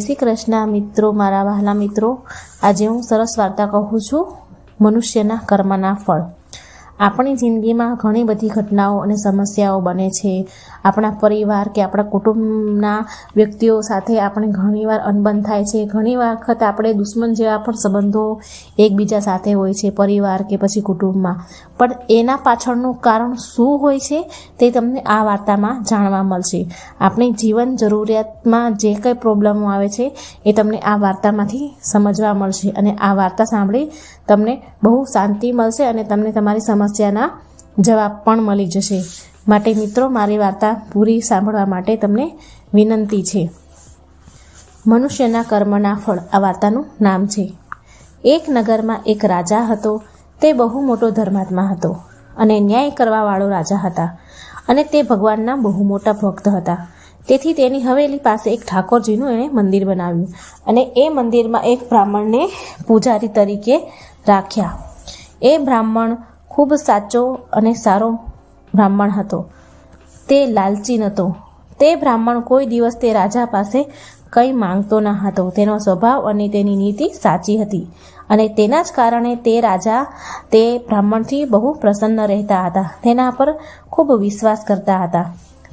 શ્રી કૃષ્ણ મિત્રો, મારા વહાલા મિત્રો. આજે હું સરસ વાર્તા કહું છું, મનુષ્યના કર્મના ફળ. આપણી જિંદગીમાં ઘણી બધી ઘટનાઓ અને સમસ્યાઓ બને છે. આપણા પરિવાર કે આપણા કુટુંબના વ્યક્તિઓ સાથે આપણે ઘણીવાર અનબન થાય છે. ઘણી વખત આપણે દુશ્મન જેવા પણ સંબંધો એકબીજા સાથે હોય છે, પરિવાર કે પછી કુટુંબમાં. પણ એના પાછળનું કારણ શું હોય છે તે તમને આ વાર્તામાં જાણવા મળશે. આપણી જીવન જરૂરિયાતમાં જે કંઈ પ્રોબ્લેમો આવે છે એ તમને આ વાર્તામાંથી સમજવા મળશે અને આ વાર્તા સાંભળી તમને બહુ શાંતિ મળશે અને તમને તમારી સમસ્યાના જવાબ પણ મળી જશે. માટે મિત્રો, મારી વાર્તા પૂરી સાંભળવા માટે તમને વિનંતી છે. મનુષ્યના કર્મના ફળ આ વાર્તાનું નામ છે. એક નગરમાં એક રાજા હતો. તે બહુ મોટો ધર્માત્મા હતો અને ન્યાય કરવાવાળો રાજા હતા અને તે ભગવાનના બહુ મોટા ભક્ત હતા. તેથી તેની હવેલી પાસે એક ઠાકોરજીનું એણે મંદિર બનાવ્યું અને એ મંદિરમાં એક બ્રાહ્મણને પૂજારી તરીકે રાખ્યા. એ બ્રાહ્મણ ખૂબ સાચો અને સારો બ્રાહ્મણ હતો. તે લાલચી નહોતો તે બ્રાહ્મણ કોઈ દિવસ તે રાજા પાસે કંઈ માંગતો ન હતો. તેનો સ્વભાવ અને તેની નીતિ સાચી હતી અને તેના જ કારણે તે રાજા તે બ્રાહ્મણથી બહુ પ્રસન્ન રહેતા હતા. તેના પર ખૂબ વિશ્વાસ કરતા હતા.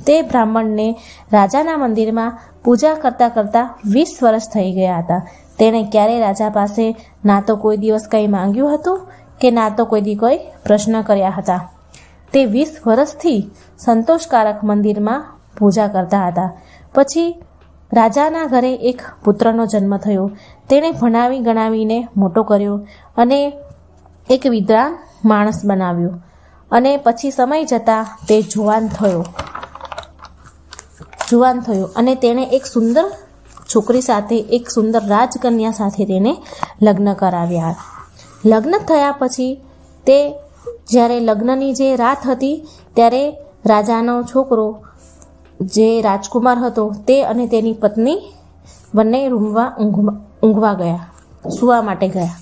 તે બ્રાહ્મણને રાજાના મંદિરમાં પૂજા કરતાં કરતાં વીસ વર્ષ થઈ ગયા હતા. તેણે ક્યારેય રાજા પાસે ના તો કોઈ દિવસ કંઈ માંગ્યું હતું? કે ના તો કોઈ દી કોઈ પ્રશ્ન કર્યા હતા. તે વીસ વર્ષથી સંતોષકારક મંદિરમાં પૂજા કરતા હતા. પછી રાજાના ઘરે એક પુત્રનો જન્મ થયો. તેણે ભણાવી ગણાવીને મોટો કર્યો અને એક વિદ્વાન માણસ બનાવ્યો. અને પછી સમય જતાં તે જુવાન થયો. જુવાન થયો અને તેણે એક સુંદર છોકરી સાથે, એક સુંદર રાજકન્યા સાથે તેને લગ્ન કરાવ્યા. લગ્ન થયા પછી તે જ્યારે લગ્નની જે રાત હતી, ત્યારે રાજાનો છોકરો જે રાજકુમાર હતો તે અને તેની પત્ની બંને રૂમમાં ઊંઘવા ગયા, સૂવા માટે ગયા.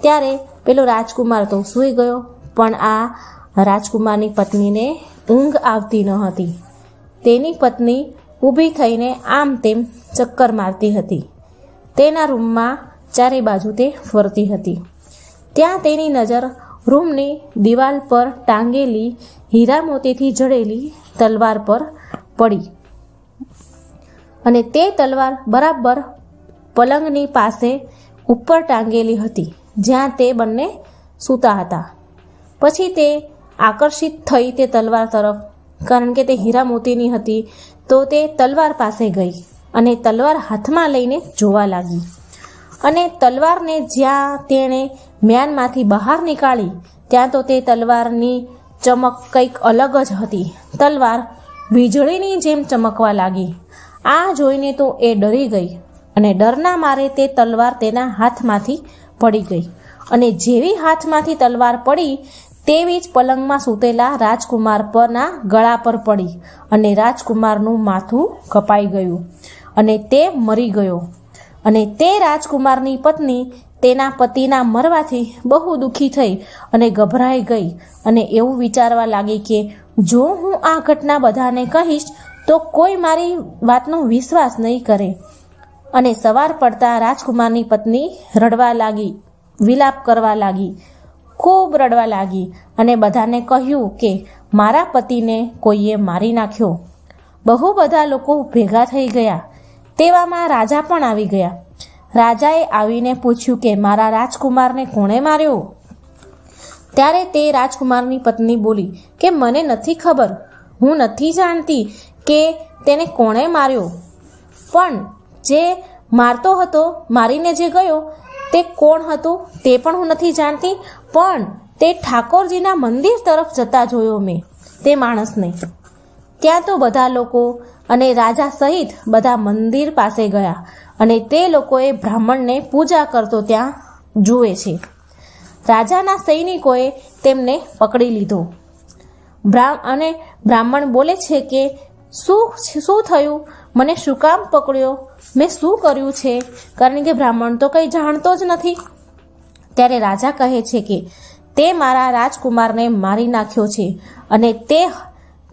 ત્યારે પેલો રાજકુમાર તો સૂઈ ગયો, પણ આ રાજકુમારની પત્નીને ઊંઘ આવતી ન હતી. તેની પત્ની ઊભી થઈને આમ તેમ ચક્કર મારતી હતી. તેના રૂમમાં ચારે બાજુ તે ફરતી હતી. ત્યાં તેની નજર રૂમની દિવાલ પર ટાંગેલી હીરા મોતીથી જડેલી તલવાર પર પડી. અને તે તલવાર બરાબર પલંગની પાસે ઉપર ટાંગેલી હતી, જ્યાં તે બંને સૂતા હતા. પછી તે આકર્ષિત થઈ તે તલવાર તરફ, કારણ કે તે હીરા મોતીની હતી, તો તે તલવાર પાસે ગઈ અને તલવાર હાથમાં લઈને જોવા લાગી. અને તલવારને જ્યાં તેણે મ્યાનમાંથી બહાર નીકાળી, ત્યાં તો તે તલવારની ચમક કંઈક અલગ જ હતી. તલવાર વીજળીની જેમ ચમકવા લાગી. આ જોઈને તો એ ડરી ગઈ અને ડરના મારે તે તલવાર તેના હાથમાંથી પડી ગઈ. અને જેવી હાથમાંથી તલવાર પડી, તેવી જ પલંગમાં સૂતેલા રાજકુમાર પરના ગળા પર પડી અને રાજકુમારનું માથું કપાઈ ગયું અને તે મરી ગયો. અને તે રાજકુમારની પત્ની તેના પતિના મરવાથી બહુ દુઃખી થઈ અને ગભરાઈ ગઈ અને એવું વિચારવા લાગી કે જો હું આ ઘટના બધાને કહીશ, તો કોઈ મારી વાતનો વિશ્વાસ નહીં કરે. અને સવાર પડતા રાજકુમારની પત્ની રડવા લાગી, વિલાપ કરવા લાગી, ખૂબ રડવા લાગી અને બધાને કહ્યું કે મારા પતિને કોઈએ મારી નાખ્યો. બહુ બધા લોકો ભેગા થઈ ગયા. તેવામાં રાજા પણ આવી ગયા. રાજાએ આવીને પૂછ્યું કે, મારા રાજકુમારને કોણે માર્યો? ત્યારે તે રાજકુમારની પત્ની બોલી, કે મને નથી ખબર. હું નથી જાણતી કે તેને કોણે માર્યો. પણ જે મારતો હતો, મારીને જે ગયો, તે કોણ હતું તે પણ હું નથી જાણતી. પણ તે ઠાકોરજીના મંદિર તરફ જતા જોયો મેં, તે માણસને. ત્યાં તો બધા લોકો અને રાજા સહિત બધા મંદિર પાસે ગયા. અને તે લોકોએ બ્રાહ્મણને પૂજા કરતો ત્યાં જુએ છે. રાજાના સૈનિકોએ તેમને પકડી લીધો. બ્રાહ્મ અને બ્રાહ્મણ બોલે છે કે, શું શું થયું? મને શું કામ પકડ્યો? મેં શું કર્યું છે? કારણ કે બ્રાહ્મણ તો કંઈ જાણતો જ નથી. ત્યારે રાજા કહે છે કે, તે મારા રાજકુમારને મારી નાખ્યો છે અને તે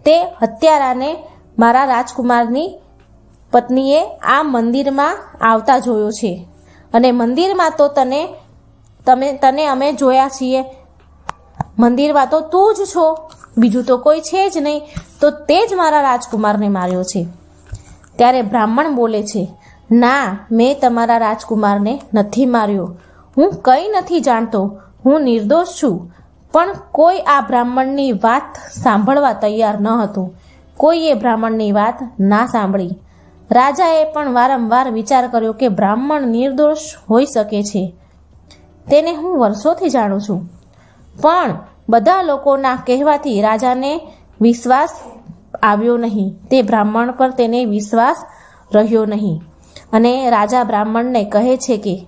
તે હત્યારાને મારા રાજકુમારની પત્નીએ આ મંદિરમાં આવતા જોયો છે. અને મંદિરમાં તો તને, તમે, તને અમે જોયા છીએ. મંદિરમાં તો તું જ છો. બીજું તો કોઈ છે જ નહીં. તો તે જ મારા રાજકુમારને માર્યો છે. ત્યારે બ્રાહ્મણ બોલે છે, ના, મેં તમારા રાજકુમારને નથી માર્યો. હું કંઈ નથી જાણતો. હું નિર્દોષ છું. પણ કોઈ આ બ્રાહ્મણની વાત સાંભળવા તૈયાર ન હતું. કોઈએ બ્રાહ્મણની વાત ના સાંભળી. રાજાએ પણ વારંવાર વિચાર કર્યો કે બ્રાહ્મણ નિર્દોષ હોઈ શકે છે. તેને હું વર્ષોથી જાણું છું. પણ બધા લોકોના કહેવાથી રાજાને વિશ્વાસ આવ્યો નહીં. તે બ્રાહ્મણ પર તેને વિશ્વાસ રહ્યો નહીં. અને રાજા બ્રાહ્મણને કહે છે કે,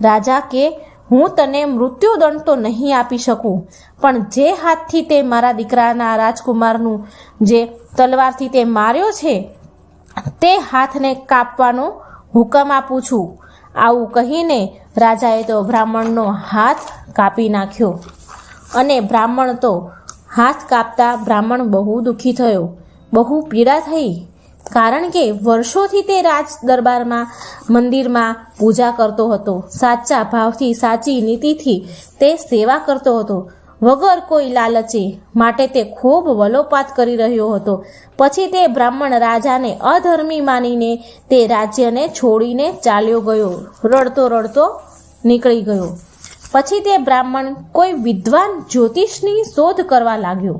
રાજા, કે હું તને મૃત્યુદંડ તો નહીં આપી શકું, પણ જે હાથથી તે મારા દીકરાના રાજકુમારનું જે તલવારથી તે માર્યો છે તે હાથને કાપવાનો હુકમ આપું છું. આવું કહીને રાજાએ તો બ્રાહ્મણનો હાથ કાપી નાખ્યો અને બ્રાહ્મણ તો હાથ કાપતા બ્રાહ્મણ બહુ દુઃખી થયો. બહુ પીડા થઈ. કારણ કે વર્ષોથી તે રાજ દરબારમાં, મંદિરમાં પૂજા કરતો હતો. સાચા ભાવથી, સાચી નીતિથી તે સેવા કરતો હતો. વગર કોઈ લાલચે માટે તે ખૂબ વલોપાત કરી રહ્યો હતો. પછી તે બ્રાહ્મણ રાજાને અધર્મી માનીને તે રાજ્યને છોડીને ચાલ્યો ગયો. રડતો રડતો નીકળી ગયો. પછી તે બ્રાહ્મણ કોઈ વિદ્વાન જ્યોતિષની શોધ કરવા લાગ્યો.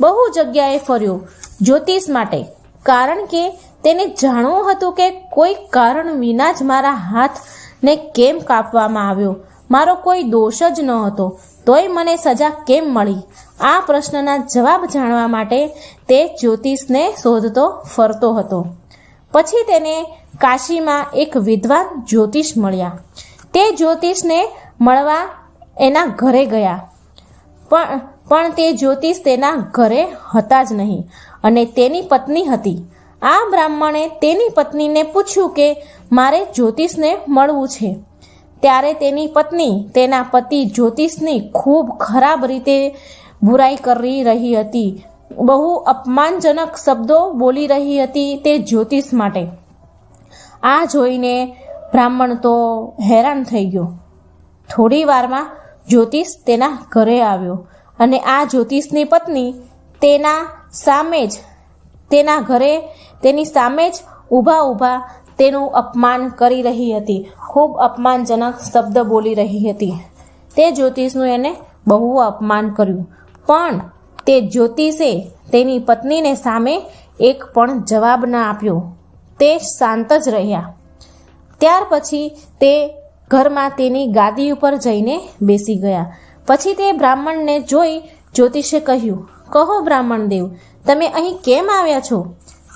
બહુ જગ્યાએ ફર્યો જ્યોતિષ માટે, કારણ કે તેને જાણવું હતું કે કોઈ કારણ વિના જ મારા હાથને કેમ કાપવામાં આવ્યો. મારો કોઈ દોષ જ ન હતો, તોય મને સજા કેમ મળી? આ પ્રશ્નના જવાબ જાણવા માટે તે જ્યોતિષને શોધતો ફરતો હતો. પછી તેને કાશીમાં એક વિદ્વાન જ્યોતિષ મળ્યા. તે જ્યોતિષને મળવા એના ઘરે ગયા. પણ પણ તે જ્યોતિષ તેના ઘરે હતા જ નહીં અને તેની પત્ની હતી. આ બ્રાહ્મણે તેની પત્નીને પૂછ્યું કે મારે જ્યોતિષને મળવું છે. ત્યારે તેની પત્ની, તેના પતિ જ્યોતિષની ખૂબ ખરાબ રીતે બુરાઈ કરી રહી હતી. બહુ અપમાનજનક શબ્દો બોલી રહી હતી તે જ્યોતિષ માટે. આ જોઈને બ્રાહ્મણ તો હેરાન થઈ ગયો. થોડી વારમાં જ્યોતિષ તેના ઘરે આવ્યો અને આ જ્યોતિષની પત્ની તેના સામે જ, તેના ઘરે તેની સામે જ ઊભા ઊભા તેનું અપમાન કરી રહી હતી. ખૂબ અપમાનજનક શબ્દ બોલી રહી હતી. તે જ્યોતિષનું એને બહુ અપમાન કર્યું. પણ તે જ્યોતિષે તેની પત્નીને સામે એક પણ જવાબ ના આપ્યો. તે શાંત જ રહ્યા. ત્યાર પછી તે ઘરમાં તેની ગાદી ઉપર જઈને બેસી ગયા. પછી તે બ્રાહ્મણને જોઈ જ્યોતિષે કહ્યું, કહો બ્રાહ્મણ દેવ તમે અહીં કેમ આવ્યા છો?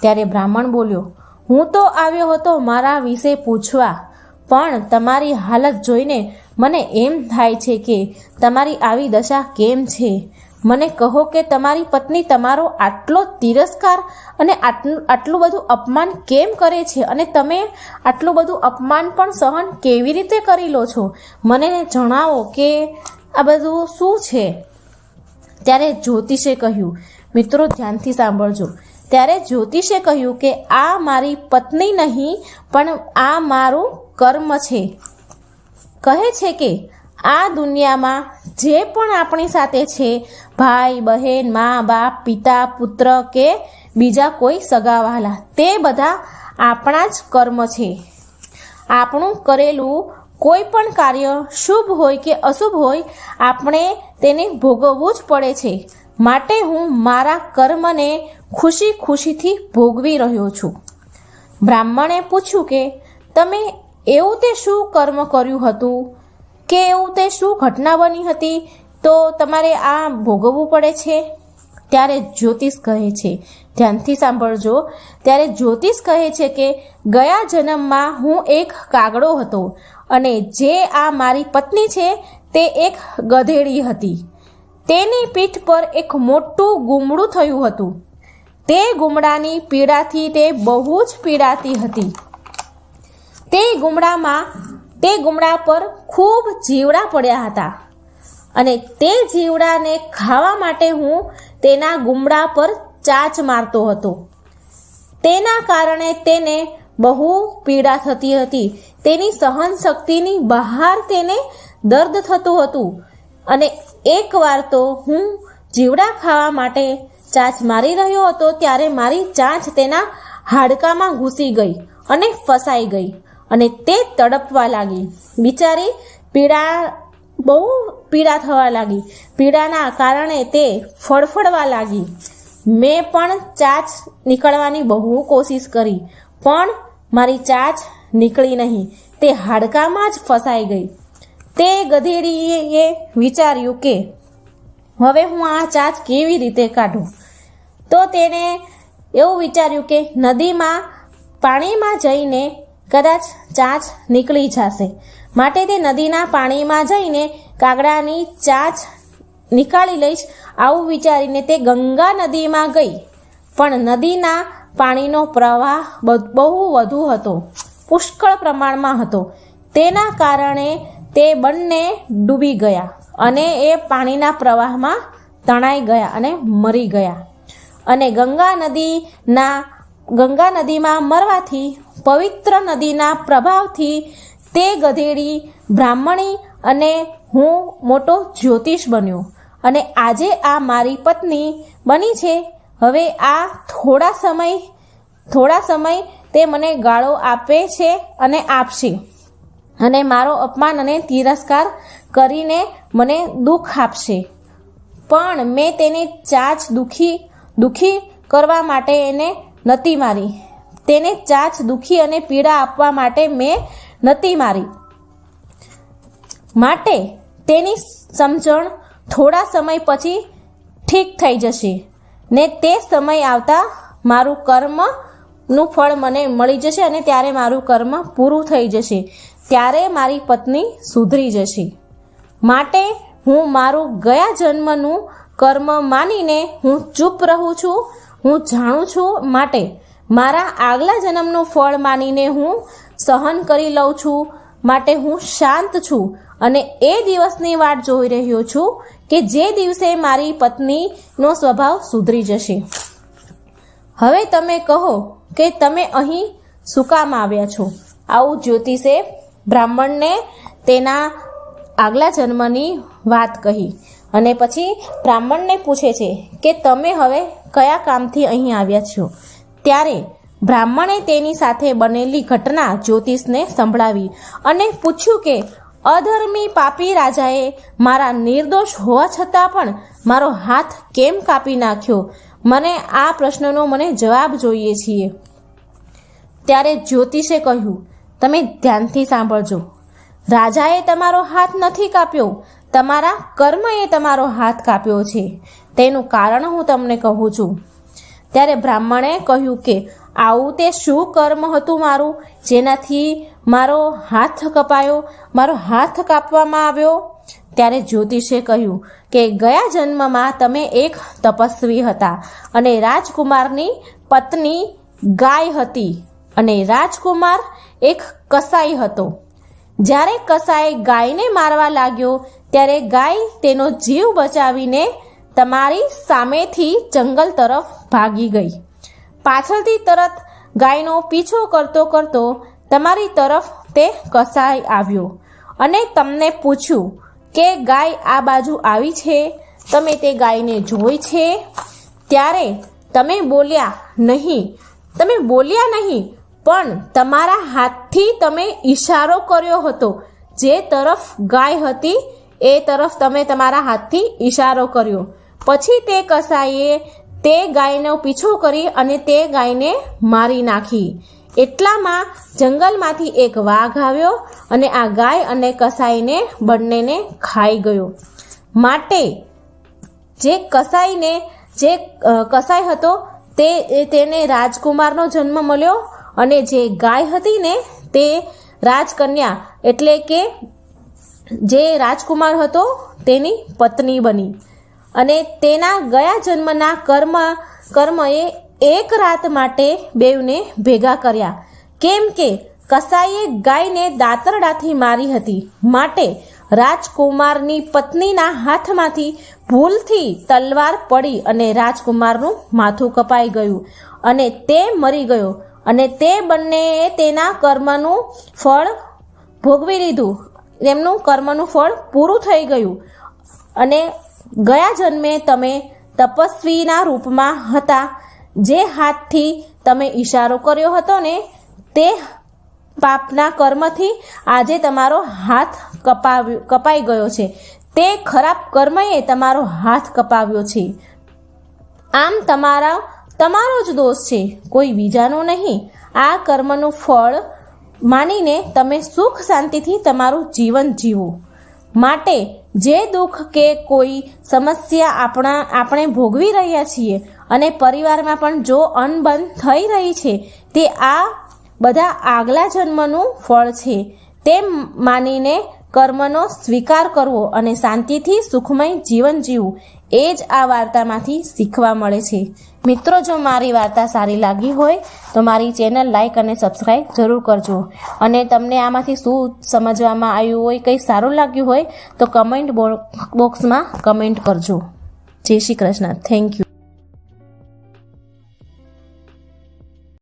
ત્યારે બ્રાહ્મણ બોલ્યો હું તો આવ્યો હતો મારા વિશે પૂછવા, પણ તમારી હાલત જોઈને મને એમ થાય છે કે તમારી આવી દશા કેમ છે? મને કહો કે તમારી પત્ની તમારો આટલો તિરસ્કાર અને આટલું બધું અપમાન કેમ કરે છે અને તમે આટલું બધું અપમાન પણ સહન કેવી રીતે કરી લો છો? મને જણાવો કે આ બધું શું છે? ત્યારે જ્યોતિષે કહ્યું, મિત્રો, ધ્યાનથી સાંભળજો. ત્યારે જ્યોતિષે કહ્યું કે આ મારી પત્ની નહીં, પણ આ મારું કર્મ છે. કહે છે કે, આ દુનિયામાં જે પણ આપણી સાથે છે, ભાઈ, બહેન, મા, બાપ, પિતા, પુત્ર કે બીજા કોઈ સગાવાલા, તે બધા આપણા જ કર્મ છે. આપણું કરેલું કોઈ પણ કાર્ય શુભ હોય કે અશુભ હોય, આપણે તેને ભોગવવું જ પડે છે. માટે હું મારા કર્મને ખુશી ખુશીથી ભોગવી રહ્યો છું. બ્રાહ્મણે પૂછ્યું કે, તમે એવું તે શું કર્મ કર્યું હતું? કે એવું તે શું ઘટના બની હતી? તો તમારે આ ભોગવવું પડે છે? ત્યારે જ્યોતિષ કહે છે, ધ્યાનથી સાંભળજો. ત્યારે જ્યોતિષ કહે છે કે, ગયા જન્મમાં હું એક કાગડો હતો અને જે આ મારી પત્ની છે તે એક ગધેડી હતી. તેની પીઠ પર એક મોટું ગુમડું થયું હતું. તે ગુમડાની પીડાથી તે બહુ જ પીડાતી હતી. તે ગુમડામાં, તે ગુમડા પર ખૂબ જીવડા પડ્યા હતા અને તે જીવડાને ખાવા માટે હું તેના ગુમડા પર ચાચ મારતો હતો. તેના કારણે તેને બહુ પીડા થતી હતી. તેની સહન શક્તિની બહાર તેને દર્દ થતું હતું અને એકવાર તો હું જીવડા ખાવા માટે ચાંચ મારી રહ્યો હતો ત્યારે મારી ચાંચ તેના હાડકામાં ઘૂસી ગઈ અને ફસાઈ ગઈ અને તે તડપવા લાગી. બિચારી પીડા, બહુ પીડા થવા લાગી. પીડાના કારણે તે ફડફડવા લાગી. મેં પણ ચાંચ નીકળવાની બહુ કોશિશ કરી, પણ મારી ચાંચ નીકળી નહીં. તે હાડકામાં જ ફસાઈ ગઈ. તે ગધેડીએ વિચાર્યું કે હવે હું આ ચાંચ કેવી રીતે કાઢું? તો તેને એવું વિચાર્યું કે નદીમાં પાણીમાં જઈને કદાચ ચાંચ નીકળી જશે. માટે તે નદીના પાણીમાં જઈને કાગડાની ચાંચ નીકાળી લઈશ આવું વિચારીને તે ગંગા નદીમાં ગઈ. પણ નદીના પાણીનો પ્રવાહ બહુ વધુ હતો. પુષ્કળ પ્રમાણમાં હતો. તેના કારણે તે બંને ડૂબી ગયા. અને એ પાણીના પ્રવાહમાં તણાઈ ગયા અને મરી ગયા. અને ગંગા નદીના, ગંગા નદીમાં મરવાથી, પવિત્ર નદીના પ્રભાવથી તે ગધેડી બ્રાહ્મણી અને હું મોટો જ્યોતિષ બન્યો. અને આજે આ મારી પત્ની બની છે. હવે આ થોડા સમય થોડા સમય તે મને ગાળો આપે છે અને આપશે. અને મારો અપમાન અને તિરસ્કાર કરીને મને દુઃખ આપશે. પણ મેં તેને ચાચ દુઃખી દુઃખી કરવા માટે એને નતી મારી. તેને ચાચ દુઃખી અને પીડા આપવા માટે મેં નતી મારી. માટે તેની સમજણ થોડા સમય પછી ઠીક થઈ જશે ને તે સમય આવતા મારું કર્મનું ફળ મને મળી જશે અને ત્યારે મારું કર્મ પૂરું થઈ જશે. ત્યારે મારી પત્ની સુધરી જશે. માટે હું મારું ગયા જન્મનું કર્મ માનીને હું ચૂપ રહું છું. હું જાણું છું માટે મારા આગલા જન્મનું ફળ માનીને હું સહન કરી લઉં છું. માટે હું શાંત છું અને એ દિવસની વાટ જોઈ રહ્યો છું કે જે દિવસે મારી પત્નીનો સ્વભાવ સુધરી જશે. હવે તમે કહો કે તમે અહીં શું કામ આવ્યા છો? આવું જ્યોતિષે બ્રાહ્મણને તેના આગલા જન્મની વાત કહી. અને પછી બ્રાહ્મણને પૂછે છે કે તમે હવે કયા કામથી અહીં આવ્યા છો? ત્યારે બ્રાહ્મણે તેની સાથે બનેલી ઘટના જ્યોતિષને સંભળાવી અને પૂછ્યું કે, અધર્મી પાપી રાજાએ મારા નિર્દોષ હોવા છતાં પણ મારો હાથ કેમ કાપી નાખ્યો? મને આ પ્રશ્નનો મને જવાબ જોઈએ છીએ. ત્યારે જ્યોતિષે કહ્યું, તમે ધ્યાનથી સાંભળજો. રાજાએ તમારો હાથ નથી કાપ્યો. તમારા કર્મએ તમારો હાથ કાપ્યો છે. તેનું કારણ હું તમને કહું છું. ત્યારે બ્રાહ્મણે કહ્યું કે, આવું તે શું કર્મ હતું મારું? જેનાથી મારો હાથ કપાયો, મારો હાથ કાપવામાં આવ્યો? ત્યારે જ્યોતિષે કહ્યું કે, ગયા જન્મમાં તમે એક તપસ્વી હતા અને રાજકુમારની પત્ની ગાય હતી અને રાજકુમાર એક કસાઈ હતો. જ્યારે કસાઈ ગાયને મારવા લાગ્યો, ત્યારે ગાય તેનો જીવ બચાવીને તમારી સામેથી જંગલ તરફ ભાગી ગઈ. પાછળથી તરત ગાયનો પીછો કરતો કરતો તમારી તરફ તે કસાઈ આવ્યો અને તમને પૂછ્યું કે ગાય આ બાજુ આવી છે? તમે તે ગાયને જોઈ છે? ત્યારે તમે બોલ્યા નહીં. તમે બોલ્યા નહીં. પણ તમારા હાથથી તમે ઈશારો કર્યો હતો. જે તરફ ગાય હતી, એ તરફ તમે તમારા હાથથી ઈશારો કર્યો. પછી તે કસાઈએ તે ગાયનો પીછો કરી અને તે ગાયને મારી નાખી. એટલામાં જંગલમાંથી એક વાઘ આવ્યો અને આ ગાય અને કસાઈને બંનેને ખાઈ ગયો. માટે જે કસાઈને જે કસાઈ હતો, તે તેને રાજકુમારનો જન્મ મળ્યો અને જે ગાય હતી ને, તે રાજકન્યા એટલે કે જે રાજકુમાર હતો, તેની પત્ની બની. અને તેના ગયા જન્મના કર્મ, કર્મએ એક રાત માટે બેવને ભેગા કર્યા. કેમ કે કસાઈએ ગાયને દાતરડાથી મારી હતી. માટે રાજકુમારની પત્નીના હાથમાંથી ભૂલથી તલવાર પડી અને રાજકુમારનું માથું કપાઈ ગયું. અને તે મરી ગયો. અને તે બંનેએ તેના કર્મનું ફળ ભોગવી લીધું. તેમનું કર્મનું ફળ પૂરું થઈ ગયું. અને ગયા જન્મે તમે તપસ્વીના રૂપમાં હતા. જે હાથથી તમે ઈશારો કર્યો હતો ને, તે પાપના કર્મથી આજે તમારો હાથ કપાવ્યો, કપાઈ ગયો છે. તે ખરાબ કર્મએ તમારો હાથ કપાવ્યો છે. આમ તમારા તમારો જ દોષ છે, કોઈ બીજાનો નહીં. આ કર્મનું ફળ માનીને તમે સુખ શાંતિથી તમારું જીવન જીવો. માટે જે દુઃખ કે કોઈ સમસ્યા આપણા, આપણે ભોગવી રહ્યા છીએ અને પરિવારમાં પણ જો અનબન થઈ રહી છે, તે આ બધા આગલા જન્મનું ફળ છે. તેમ માનીને કર્મનો સ્વીકાર કરવો અને શાંતિથી સુખમય જીવન જીવવું, એ જ આ વાર્તામાંથી શીખવા મળે છે. મિત્રો, જો મારી વાર્તા સારી લાગી હોય, તો મારી ચેનલ લાઈક અને સબસ્ક્રાઈબ જરૂર કરજો. અને તમને આમાંથી શું સમજવામાં આવ્યું હોય, કંઈ સારું લાગ્યું હોય, તો કમેન્ટ બોક્સમાં કમેન્ટ કરજો. જય શ્રી કૃષ્ણ. Thank you